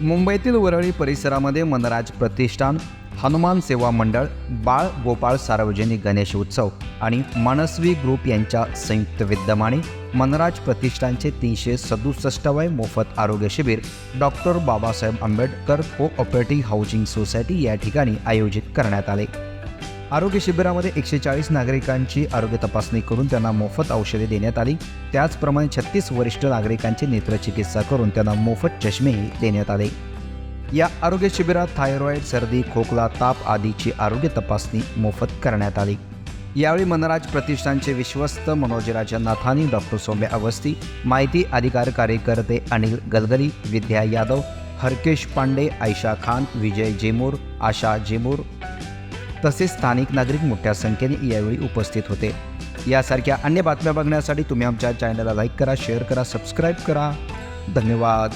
मुंबईतील वरळी परिसरामध्ये मनराज प्रतिष्ठान हनुमान सेवा मंडळ बाळ गोपाळ सार्वजनिक गणेश उत्सव आणि मनस्वी ग्रुप यांच्या संयुक्त विद्यमाने मनराज प्रतिष्ठानचे तीनशे सदुसष्टवय मोफत आरोग्य शिबिर डॉक्टर बाबासाहेब आंबेडकर को ऑपरेटिव्ह हाऊसिंग सोसायटी या ठिकाणी आयोजित करण्यात आले. आरोग्य शिबिरामध्ये एकशे चाळीस नागरिकांची आरोग्य तपासणी करून त्यांना मोफत औषधे देण्यात आली. त्याचप्रमाणे छत्तीस वरिष्ठ नागरिकांची नेत्रचिकित्सा करून त्यांना मोफत चष्मेही देण्यात आले. या आरोग्य शिबिरात थायरॉईड सर्दी खोकला ताप आदीची आरोग्य तपासणी मोफत करण्यात आली. यावेळी मनराज प्रतिष्ठानचे विश्वस्त मनोज नाथानी डॉक्टर सौम्य अवस्थी माहिती अधिकार कार्यकर्ते अनिल गलगली विद्या यादव हरकेश पांडे आयशा खान विजय जेमूर आशा जेमूर तसेच स्थानिक नागरिक मोठ्या संख्येने यावेळी उपस्थित होते. यासारख्या अन्य बातम्या बघण्यासाठी तुम्ही आमच्या चॅनलला लाईक करा शेअर करा सबस्क्राईब करा. धन्यवाद.